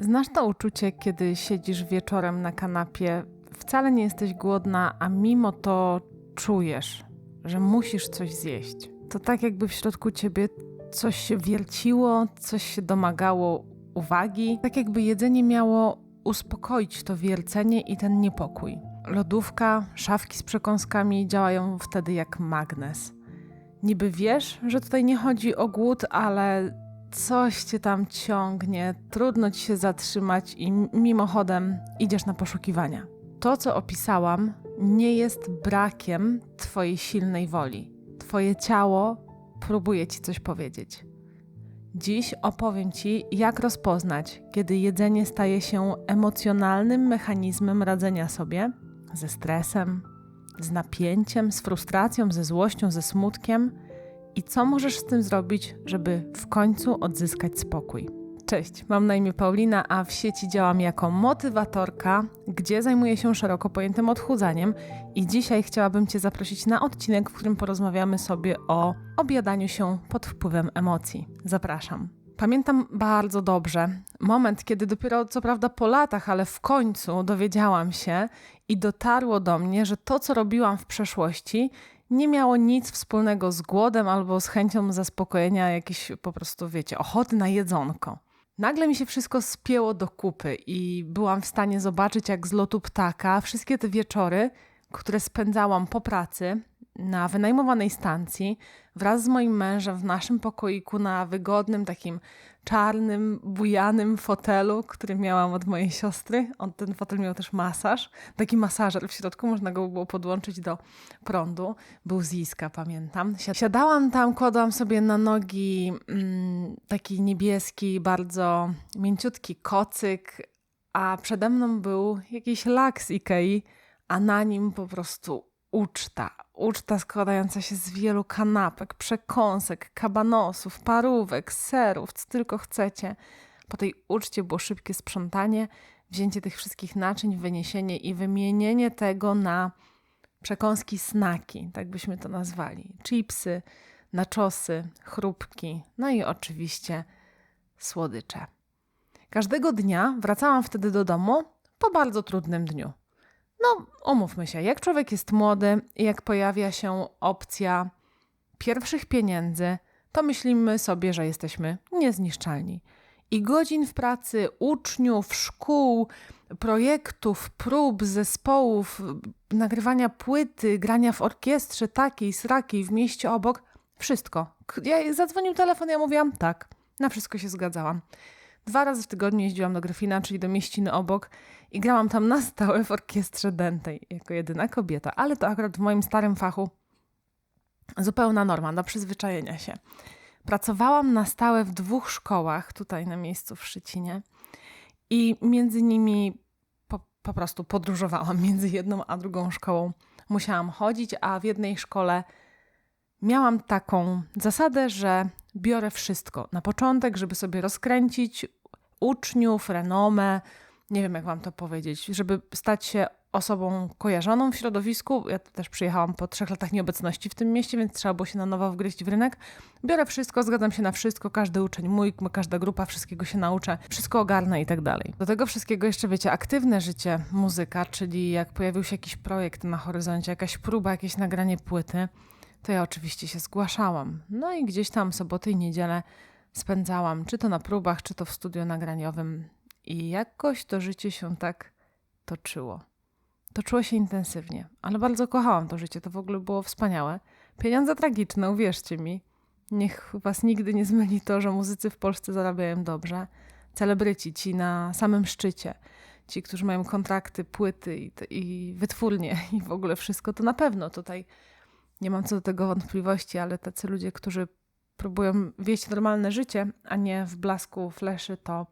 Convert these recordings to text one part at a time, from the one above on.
Znasz to uczucie, kiedy siedzisz wieczorem na kanapie, wcale nie jesteś głodna, a mimo to czujesz, że musisz coś zjeść. To tak, jakby w środku ciebie coś się wierciło, coś się domagało uwagi, tak jakby jedzenie miało uspokoić to wiercenie i ten niepokój. Lodówka, szafki z przekąskami działają wtedy jak magnes. Niby wiesz, że tutaj nie chodzi o głód, ale coś cię tam ciągnie, trudno ci się zatrzymać i mimochodem idziesz na poszukiwania. To, co opisałam, nie jest brakiem twojej silnej woli. Twoje ciało próbuje ci coś powiedzieć. Dziś opowiem ci, jak rozpoznać, kiedy jedzenie staje się emocjonalnym mechanizmem radzenia sobie ze stresem, z napięciem, z frustracją, ze złością, ze smutkiem i co możesz z tym zrobić, żeby w końcu odzyskać spokój. Cześć, mam na imię Paulina, a w sieci działam jako motywatorka, gdzie zajmuję się szeroko pojętym odchudzaniem i dzisiaj chciałabym Cię zaprosić na odcinek, w którym porozmawiamy sobie o objadaniu się pod wpływem emocji. Zapraszam. Pamiętam bardzo dobrze moment, kiedy dopiero co prawda po latach, ale w końcu dowiedziałam się i dotarło do mnie, że to, co robiłam w przeszłości, nie miało nic wspólnego z głodem albo z chęcią zaspokojenia jakiejś po prostu, wiecie, ochoty na jedzonko. Nagle mi się wszystko spięło do kupy i byłam w stanie zobaczyć, jak z lotu ptaka wszystkie te wieczory, które spędzałam po pracy na wynajmowanej stacji wraz z moim mężem w naszym pokoiku na wygodnym, takim czarnym, bujanym fotelu, który miałam od mojej siostry. On, ten fotel miał też masaż, taki masażer w środku, można go było podłączyć do prądu. Był z Iska, pamiętam. Siadałam tam, kładłam sobie na nogi mm, taki niebieski, bardzo mięciutki kocyk, a przede mną był jakiś lak z Ikei, a na nim po prostu uczta. Uczta składająca się z wielu kanapek, przekąsek, kabanosów, parówek, serów, co tylko chcecie. Po tej uczcie było szybkie sprzątanie, wzięcie tych wszystkich naczyń, wyniesienie i wymienienie tego na przekąski snaki, tak byśmy to nazwali. Chipsy, naczosy, chrupki, no i oczywiście słodycze. Każdego dnia wracałam wtedy do domu po bardzo trudnym dniu. No, umówmy się, jak człowiek jest młody i jak pojawia się opcja pierwszych pieniędzy, to myślimy sobie, że jesteśmy niezniszczalni. I godzin w pracy uczniów, szkół, projektów, prób, zespołów, nagrywania płyty, grania w orkiestrze takiej, srakiej, w mieście obok, wszystko. Ja zadzwonił telefon, ja mówiłam tak, na wszystko się zgadzałam. Dwa razy w tygodniu jeździłam do Gryfina, czyli do mieściny obok i grałam tam na stałe w orkiestrze dętej, jako jedyna kobieta, ale to akurat w moim starym fachu zupełna norma, do przyzwyczajenia się. Pracowałam na stałe w dwóch szkołach, tutaj na miejscu w Szycinie i między nimi po, po prostu podróżowałam między jedną a drugą szkołą. Musiałam chodzić, a w jednej szkole miałam taką zasadę, że biorę wszystko na początek, żeby sobie rozkręcić uczniów, renomę, nie wiem jak wam to powiedzieć, żeby stać się osobą kojarzoną w środowisku. Ja też przyjechałam po trzech latach nieobecności w tym mieście, więc trzeba było się na nowo wgryźć w rynek. Biorę wszystko, zgadzam się na wszystko, każdy uczeń mój, każda grupa, wszystkiego się nauczę, wszystko ogarnę i tak dalej. Do tego wszystkiego jeszcze wiecie, aktywne życie muzyka, czyli jak pojawił się jakiś projekt na horyzoncie, jakaś próba, jakieś nagranie płyty, to ja oczywiście się zgłaszałam. No i gdzieś tam soboty i niedzielę spędzałam, czy to na próbach, czy to w studiu nagraniowym. I jakoś to życie się tak toczyło. Toczyło się intensywnie, ale bardzo kochałam to życie, to w ogóle było wspaniałe. Pieniądze tragiczne, uwierzcie mi. Niech was nigdy nie zmyli to, że muzycy w Polsce zarabiają dobrze. Celebryci, ci na samym szczycie, ci, którzy mają kontrakty, płyty i, i wytwórnie i w ogóle wszystko, to na pewno tutaj nie mam co do tego wątpliwości, ale tacy ludzie, którzy próbują wieść normalne życie, a nie w blasku fleszy, to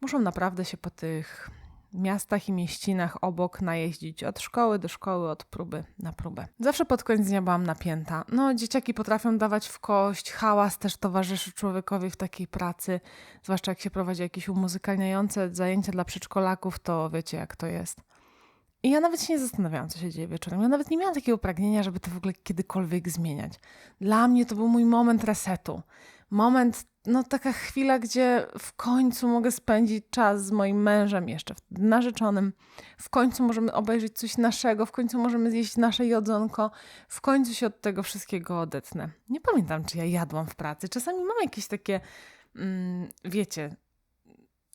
muszą naprawdę się po tych miastach i mieścinach obok najeździć od szkoły do szkoły, od próby na próbę. Zawsze pod koniec dnia byłam napięta. No, dzieciaki potrafią dawać w kość, hałas też towarzyszy człowiekowi w takiej pracy, zwłaszcza jak się prowadzi jakieś umuzykalniające zajęcia dla przedszkolaków, to wiecie jak to jest. I ja nawet się nie zastanawiałam, co się dzieje wieczorem. Ja nawet nie miałam takiego pragnienia, żeby to w ogóle kiedykolwiek zmieniać. Dla mnie to był mój moment resetu. Moment, no taka chwila, gdzie w końcu mogę spędzić czas z moim mężem, jeszcze narzeczonym. W końcu możemy obejrzeć coś naszego, w końcu możemy zjeść nasze jedzonko, w końcu się od tego wszystkiego odetnę. Nie pamiętam, czy ja jadłam w pracy. Czasami mam jakieś takie, mm, wiecie,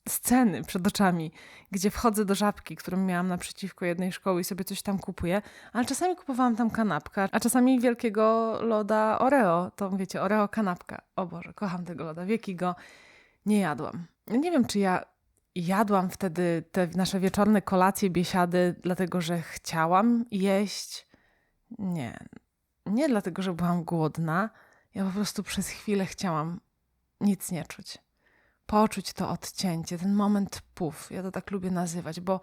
sceny przed oczami, gdzie wchodzę do żabki, którą miałam naprzeciwko jednej szkoły i sobie coś tam kupuję, ale czasami kupowałam tam kanapkę, a czasami wielkiego loda Oreo, to wiecie, Oreo kanapka. O Boże, kocham tego loda, wieki go nie jadłam. Nie wiem, czy ja jadłam wtedy te nasze wieczorne kolacje, biesiady, dlatego że chciałam jeść. Nie, nie dlatego, że byłam głodna. Ja po prostu przez chwilę chciałam nic nie czuć poczuć to odcięcie, ten moment puf. Ja to tak lubię nazywać, bo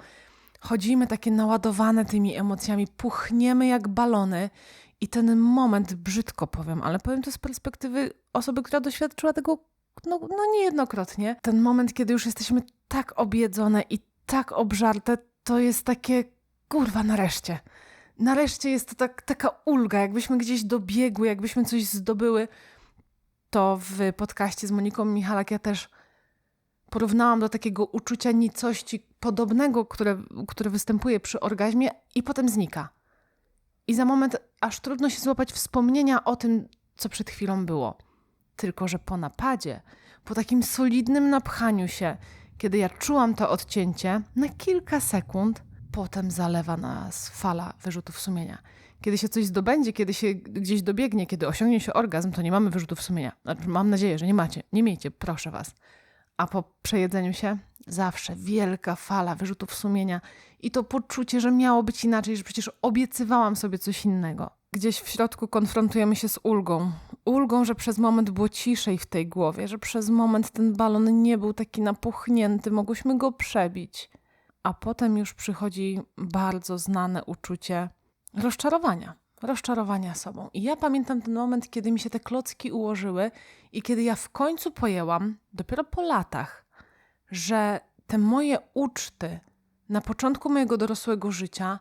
chodzimy takie naładowane tymi emocjami, puchniemy jak balony i ten moment, brzydko powiem, ale powiem to z perspektywy osoby, która doświadczyła tego no, no niejednokrotnie. Ten moment, kiedy już jesteśmy tak objedzone i tak obżarte, to jest takie kurwa nareszcie. Nareszcie jest to tak, taka ulga, jakbyśmy gdzieś dobiegły, jakbyśmy coś zdobyły. To w podcaście z Moniką Michalak ja też porównałam do takiego uczucia nicości podobnego, które, które występuje przy orgazmie i potem znika. I za moment aż trudno się złapać wspomnienia o tym, co przed chwilą było. Tylko, że po napadzie, po takim solidnym napchaniu się, kiedy ja czułam to odcięcie, na kilka sekund, potem zalewa nas fala wyrzutów sumienia. Kiedy się coś zdobędzie, kiedy się gdzieś dobiegnie, kiedy osiągnie się orgazm, to nie mamy wyrzutów sumienia. Znaczy, mam nadzieję, że nie macie. Nie miejcie, proszę was a po przejedzeniu się zawsze wielka fala wyrzutów sumienia i to poczucie, że miało być inaczej, że przecież obiecywałam sobie coś innego. Gdzieś w środku konfrontujemy się z ulgą. Ulgą, że przez moment było ciszej w tej głowie, że przez moment ten balon nie był taki napuchnięty, mogłyśmy go przebić. A potem już przychodzi bardzo znane uczucie rozczarowania rozczarowania sobą. I ja pamiętam ten moment, kiedy mi się te klocki ułożyły i kiedy ja w końcu pojęłam, dopiero po latach, że te moje uczty na początku mojego dorosłego życia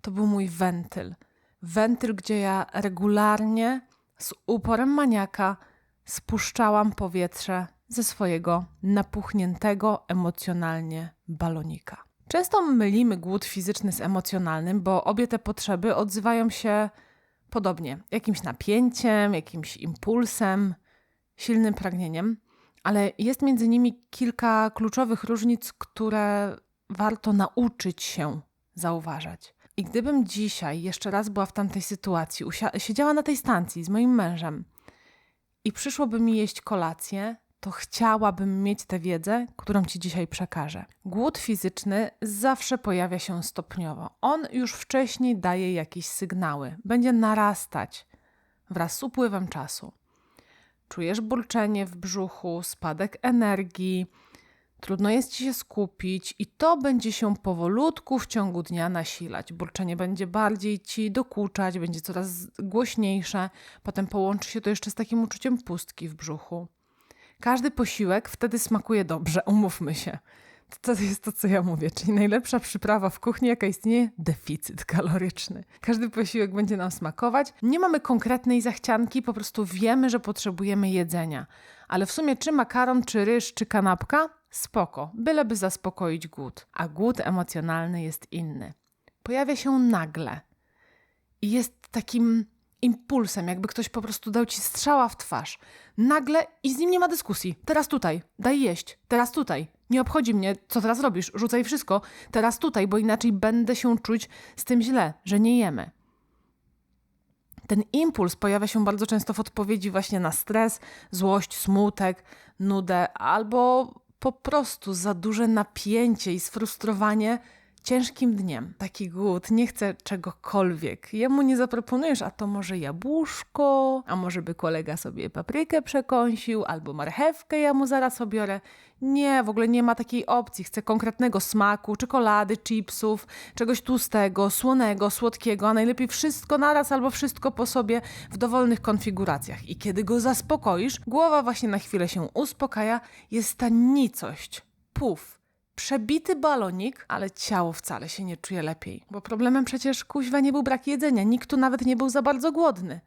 to był mój wentyl. Wentyl, gdzie ja regularnie z uporem maniaka spuszczałam powietrze ze swojego napuchniętego emocjonalnie balonika. Często mylimy głód fizyczny z emocjonalnym, bo obie te potrzeby odzywają się podobnie jakimś napięciem, jakimś impulsem, silnym pragnieniem, ale jest między nimi kilka kluczowych różnic, które warto nauczyć się zauważać. I gdybym dzisiaj jeszcze raz była w tamtej sytuacji, siedziała na tej stacji z moim mężem i przyszłoby mi jeść kolację, to chciałabym mieć tę wiedzę, którą Ci dzisiaj przekażę. Głód fizyczny zawsze pojawia się stopniowo. On już wcześniej daje jakieś sygnały, będzie narastać wraz z upływem czasu. Czujesz burczenie w brzuchu, spadek energii, trudno jest ci się skupić, i to będzie się powolutku w ciągu dnia nasilać. Burczenie będzie bardziej ci dokuczać, będzie coraz głośniejsze, potem połączy się to jeszcze z takim uczuciem pustki w brzuchu. Każdy posiłek wtedy smakuje dobrze, umówmy się. To jest to, co ja mówię, czyli najlepsza przyprawa w kuchni, jaka istnieje, deficyt kaloryczny. Każdy posiłek będzie nam smakować. Nie mamy konkretnej zachcianki, po prostu wiemy, że potrzebujemy jedzenia. Ale w sumie czy makaron, czy ryż, czy kanapka, spoko, byleby zaspokoić głód. A głód emocjonalny jest inny. Pojawia się nagle i jest takim impulsem, jakby ktoś po prostu dał ci strzała w twarz. Nagle i z nim nie ma dyskusji. Teraz tutaj, daj jeść. Teraz tutaj. Nie obchodzi mnie, co teraz robisz. Rzucaj wszystko. Teraz tutaj, bo inaczej będę się czuć z tym źle, że nie jemy. Ten impuls pojawia się bardzo często w odpowiedzi właśnie na stres, złość, smutek, nudę albo po prostu za duże napięcie i sfrustrowanie ciężkim dniem, taki głód, nie chce czegokolwiek. Jemu nie zaproponujesz, a to może jabłuszko, a może by kolega sobie paprykę przekąsił, albo marchewkę ja mu zaraz obiorę. Nie, w ogóle nie ma takiej opcji. Chce konkretnego smaku, czekolady, chipsów, czegoś tłustego, słonego, słodkiego, a najlepiej wszystko naraz albo wszystko po sobie w dowolnych konfiguracjach. I kiedy go zaspokoisz, głowa właśnie na chwilę się uspokaja, jest ta nicość, puf, przebity balonik, ale ciało wcale się nie czuje lepiej. Bo problemem przecież kuźwa nie był brak jedzenia, nikt tu nawet nie był za bardzo głodny.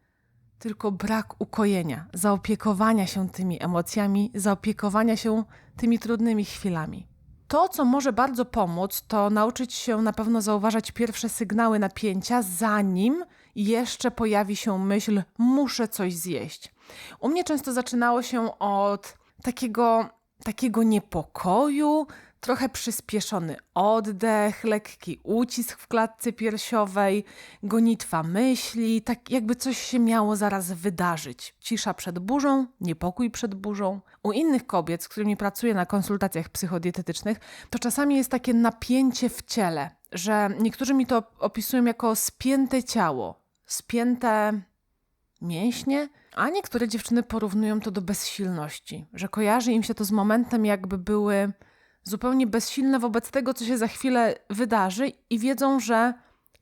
tylko brak ukojenia, zaopiekowania się tymi emocjami, zaopiekowania się tymi trudnymi chwilami. To, co może bardzo pomóc, to nauczyć się na pewno zauważać pierwsze sygnały napięcia, zanim jeszcze pojawi się myśl: muszę coś zjeść. U mnie często zaczynało się od takiego, takiego niepokoju, trochę przyspieszony oddech, lekki ucisk w klatce piersiowej, gonitwa myśli, tak jakby coś się miało zaraz wydarzyć. Cisza przed burzą, niepokój przed burzą. U innych kobiet, z którymi pracuję na konsultacjach psychodietetycznych, to czasami jest takie napięcie w ciele, że niektórzy mi to opisują jako spięte ciało, spięte mięśnie, a niektóre dziewczyny porównują to do bezsilności, że kojarzy im się to z momentem, jakby były zupełnie bezsilne wobec tego, co się za chwilę wydarzy, i wiedzą, że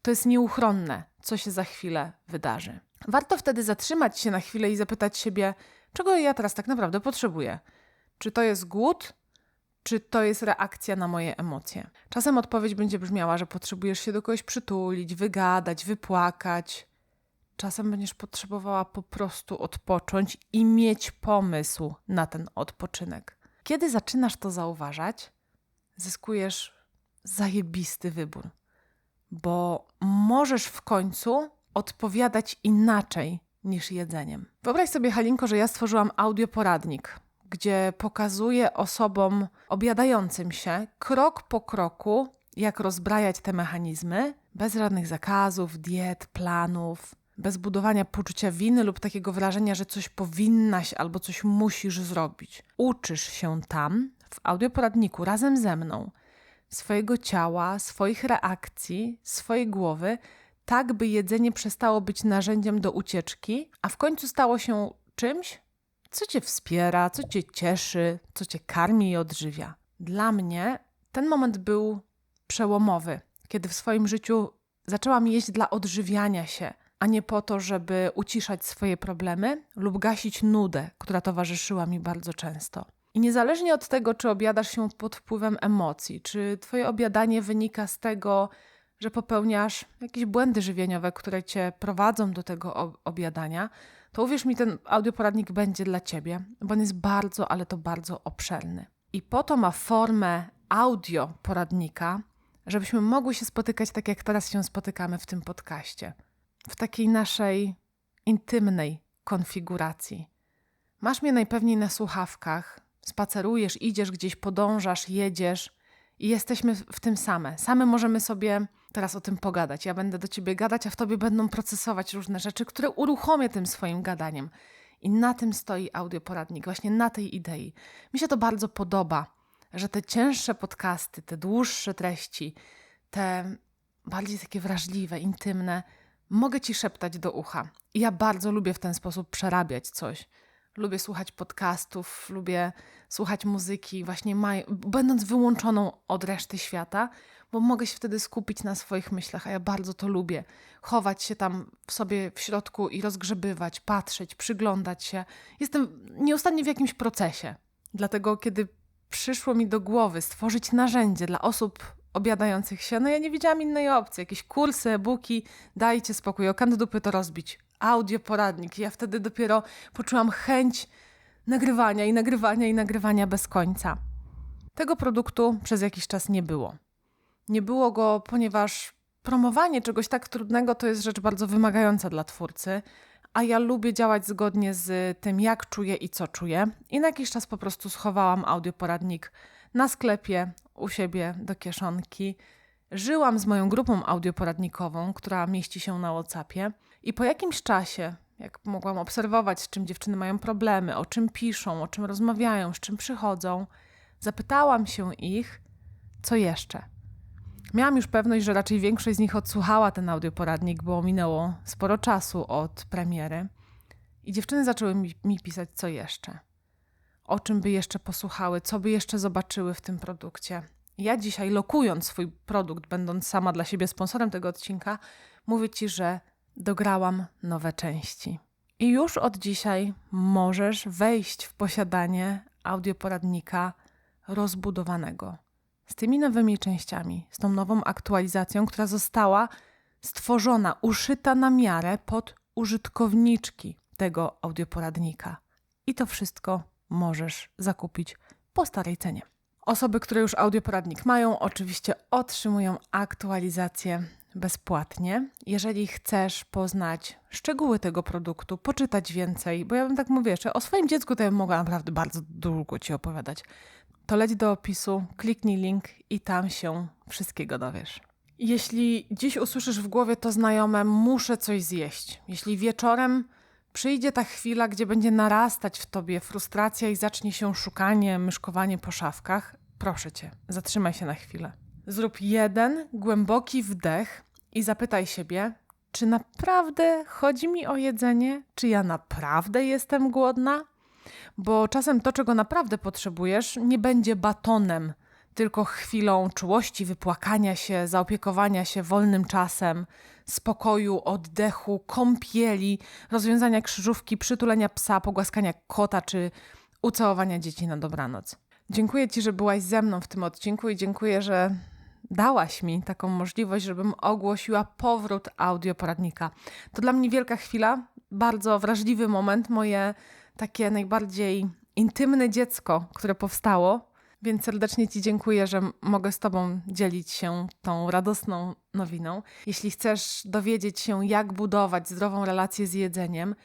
to jest nieuchronne, co się za chwilę wydarzy. Warto wtedy zatrzymać się na chwilę i zapytać siebie, czego ja teraz tak naprawdę potrzebuję. Czy to jest głód, czy to jest reakcja na moje emocje? Czasem odpowiedź będzie brzmiała, że potrzebujesz się do kogoś przytulić, wygadać, wypłakać. Czasem będziesz potrzebowała po prostu odpocząć i mieć pomysł na ten odpoczynek. Kiedy zaczynasz to zauważać, zyskujesz zajebisty wybór, bo możesz w końcu odpowiadać inaczej niż jedzeniem. Wyobraź sobie, Halinko, że ja stworzyłam audioporadnik, gdzie pokazuję osobom obiadającym się krok po kroku, jak rozbrajać te mechanizmy, bez żadnych zakazów, diet, planów, bez budowania poczucia winy lub takiego wrażenia, że coś powinnaś albo coś musisz zrobić. Uczysz się tam, w audioporadniku, razem ze mną, swojego ciała, swoich reakcji, swojej głowy, tak by jedzenie przestało być narzędziem do ucieczki, a w końcu stało się czymś, co cię wspiera, co cię cieszy, co cię karmi i odżywia. Dla mnie ten moment był przełomowy, kiedy w swoim życiu zaczęłam jeść dla odżywiania się, a nie po to, żeby uciszać swoje problemy lub gasić nudę, która towarzyszyła mi bardzo często. I niezależnie od tego, czy obiadasz się pod wpływem emocji, czy twoje obiadanie wynika z tego, że popełniasz jakieś błędy żywieniowe, które cię prowadzą do tego obiadania, to uwierz mi, ten audioporadnik będzie dla ciebie, bo on jest bardzo, ale to bardzo obszerny. I po to ma formę audio poradnika, żebyśmy mogły się spotykać tak, jak teraz się spotykamy w tym podcaście w takiej naszej intymnej konfiguracji. Masz mnie najpewniej na słuchawkach, spacerujesz, idziesz gdzieś, podążasz, jedziesz i jesteśmy w tym same. Same możemy sobie teraz o tym pogadać. Ja będę do ciebie gadać, a w tobie będą procesować różne rzeczy, które uruchomię tym swoim gadaniem. I na tym stoi audioporadnik, właśnie na tej idei. Mi się to bardzo podoba, że te cięższe podcasty, te dłuższe treści, te bardziej takie wrażliwe, intymne, mogę ci szeptać do ucha. I ja bardzo lubię w ten sposób przerabiać coś. Lubię słuchać podcastów, lubię słuchać muzyki, właśnie maj- będąc wyłączoną od reszty świata, bo mogę się wtedy skupić na swoich myślach, a ja bardzo to lubię. Chować się tam w sobie w środku i rozgrzebywać, patrzeć, przyglądać się. Jestem nieustannie w jakimś procesie. Dlatego, kiedy przyszło mi do głowy stworzyć narzędzie dla osób obiadających się, no ja nie widziałam innej opcji. Jakieś kursy, e-booki, dajcie spokój, o dupy to rozbić. Audio, poradnik. Ja wtedy dopiero poczułam chęć nagrywania i nagrywania i nagrywania bez końca. Tego produktu przez jakiś czas nie było. Nie było go, ponieważ promowanie czegoś tak trudnego to jest rzecz bardzo wymagająca dla twórcy, a ja lubię działać zgodnie z tym, jak czuję i co czuję. I na jakiś czas po prostu schowałam audioporadnik na sklepie, u siebie do kieszonki. Żyłam z moją grupą audioporadnikową, która mieści się na WhatsAppie, i po jakimś czasie, jak mogłam obserwować, z czym dziewczyny mają problemy, o czym piszą, o czym rozmawiają, z czym przychodzą, zapytałam się ich, co jeszcze. Miałam już pewność, że raczej większość z nich odsłuchała ten audioporadnik, bo minęło sporo czasu od premiery. I dziewczyny zaczęły mi, mi pisać, co jeszcze o czym by jeszcze posłuchały, co by jeszcze zobaczyły w tym produkcie. Ja dzisiaj, lokując swój produkt, będąc sama dla siebie sponsorem tego odcinka, mówię Ci, że dograłam nowe części. I już od dzisiaj możesz wejść w posiadanie audioporadnika rozbudowanego. Z tymi nowymi częściami, z tą nową aktualizacją, która została stworzona, uszyta na miarę pod użytkowniczki, tego audioporadnika. I to wszystko możesz zakupić po starej cenie. Osoby, które już audioporadnik mają, oczywiście otrzymują aktualizację bezpłatnie. Jeżeli chcesz poznać szczegóły tego produktu, poczytać więcej, bo ja bym tak mówię, że o swoim dziecku to ja mogła naprawdę bardzo długo Ci opowiadać, to leć do opisu, kliknij link i tam się wszystkiego dowiesz. Jeśli dziś usłyszysz w głowie to znajome, muszę coś zjeść. Jeśli wieczorem przyjdzie ta chwila, gdzie będzie narastać w tobie frustracja i zacznie się szukanie, myszkowanie po szafkach, proszę cię, zatrzymaj się na chwilę. Zrób jeden głęboki wdech i zapytaj siebie, czy naprawdę chodzi mi o jedzenie? Czy ja naprawdę jestem głodna? Bo czasem to, czego naprawdę potrzebujesz, nie będzie batonem, tylko chwilą czułości, wypłakania się, zaopiekowania się wolnym czasem, spokoju, oddechu, kąpieli, rozwiązania krzyżówki, przytulenia psa, pogłaskania kota czy ucałowania dzieci na dobranoc. Dziękuję Ci, że byłaś ze mną w tym odcinku i dziękuję, że dałaś mi taką możliwość, żebym ogłosiła powrót audioporadnika. To dla mnie wielka chwila, bardzo wrażliwy moment, moje takie najbardziej intymne dziecko, które powstało. Więc serdecznie Ci dziękuję, że mogę z Tobą dzielić się tą radosną nowiną. Jeśli chcesz dowiedzieć się, jak budować zdrową relację z jedzeniem,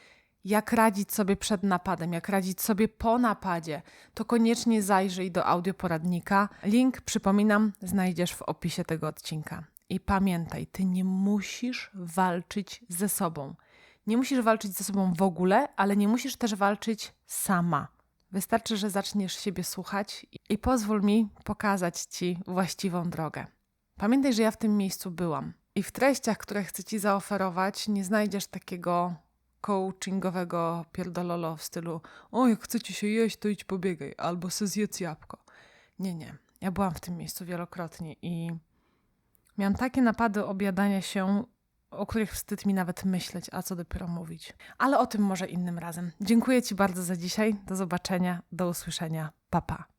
jak radzić sobie przed napadem, jak radzić sobie po napadzie, to koniecznie zajrzyj do audioporadnika. Link, przypominam, znajdziesz w opisie tego odcinka. I pamiętaj, ty nie musisz walczyć ze sobą. Nie musisz walczyć ze sobą w ogóle, ale nie musisz też walczyć sama. Wystarczy, że zaczniesz siebie słuchać i pozwól mi pokazać ci właściwą drogę. Pamiętaj, że ja w tym miejscu byłam. I w treściach, które chcę ci zaoferować, nie znajdziesz takiego coachingowego pierdololo w stylu o, jak chcecie się jeść, to idź pobiegaj, albo se zjedz jabłko. Nie, nie. Ja byłam w tym miejscu wielokrotnie i miałam takie napady objadania się, o których wstyd mi nawet myśleć, a co dopiero mówić. Ale o tym może innym razem. Dziękuję Ci bardzo za dzisiaj. Do zobaczenia, do usłyszenia. Pa, pa.